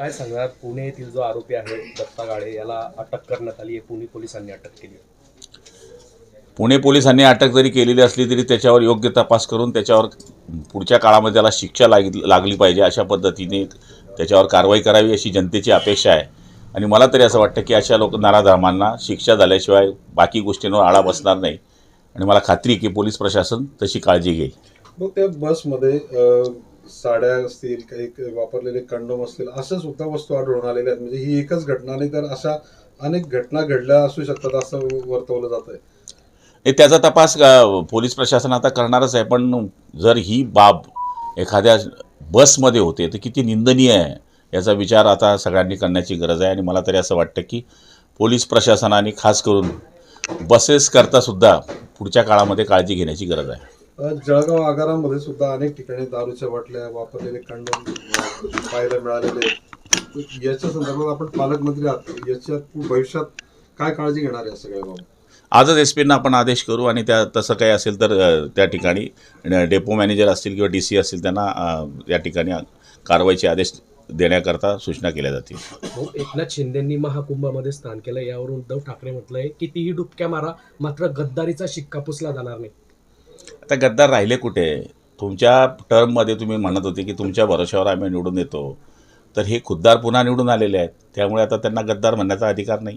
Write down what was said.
काय सांगणार पुणे येथील जो आरोपी आहे दत्ता गाडे याला अटक करण्यात आली आहे. पुणे पोलिसांनी अटक केली पुणे पोलिसांनी अटक जरी केलेली असली तरी त्याच्यावर योग्य तपास करून त्याच्यावर पुढच्या काळामध्ये त्याला शिक्षा लाग लागली पाहिजे अशा पद्धतीने त्याच्यावर कारवाई करावी अशी जनतेची अपेक्षा आहे. आणि मला तरी असं वाटतं की अशा लोक नराधमांना शिक्षा झाल्याशिवाय बाकी गोष्टींवर आळा बसणार नाही. आणि मला खात्री आहे की पोलीस प्रशासन तशी काळजी घेईल. मग त्या बसमध्ये साड्या असतील काही वापरलेले कंडोम असतील अशा सुद्धा वस्तू आढळून आलेल्या आहेत. म्हणजे ही एकच घटना नाही तर अशा अनेक घटना घडल्या असू शकतात असं वर्तवलं जात आहे हे त्याचा तपास पोलीस प्रशासन आता करणारच आहे पण जर ही बाब एखाद्या बसमध्ये होते तर किती निंदनीय आहे याचा विचार आता सगळ्यांनी करण्याची गरज आहे. आणि मला तरी असं वाटतं की पोलीस प्रशासनाने खास करून बसेसकरता सुद्धा पुढच्या काळामध्ये काळजी घेण्याची गरज आहे. जळगाव आगारामध्ये सुद्धा अनेक ठिकाणी दारूच्या बाटल्या वापरलेले कंडोम पाहायला मिळालेले आहेत. याच्या संदर्भात आपण पालकमंत्री आहात. याच्यात भविष्यात काय काळजी घेणार आहे या सगळ्या बाबत? आजच एस पींना आपण आदेश करू आणि त्या तसं काही असेल तर त्या ठिकाणी डेपो मॅनेजर असतील किंवा डी सी असतील त्यांना या ठिकाणी कारवाईचे आदेश देण्याकरता सूचना केल्या जातील. हो एकनाथ शिंदेंनी महाकुंभामध्ये स्थान केलं. यावरून उद्धव ठाकरे म्हटलंय कितीही डुबक्या मारा मात्र गद्दारीचा शिक्का पुसला जाणार नाही. आता गद्दार राहिले कुठे? तुमच्या टर्ममध्ये तुम्ही म्हणत होते की तुमच्या भरोश्यावर आम्ही निवडून येतो. तर हे खुद्दार पुन्हा निवडून आलेले आहेत. त्यामुळे आता त्यांना गद्दार म्हणण्याचा अधिकार नाही.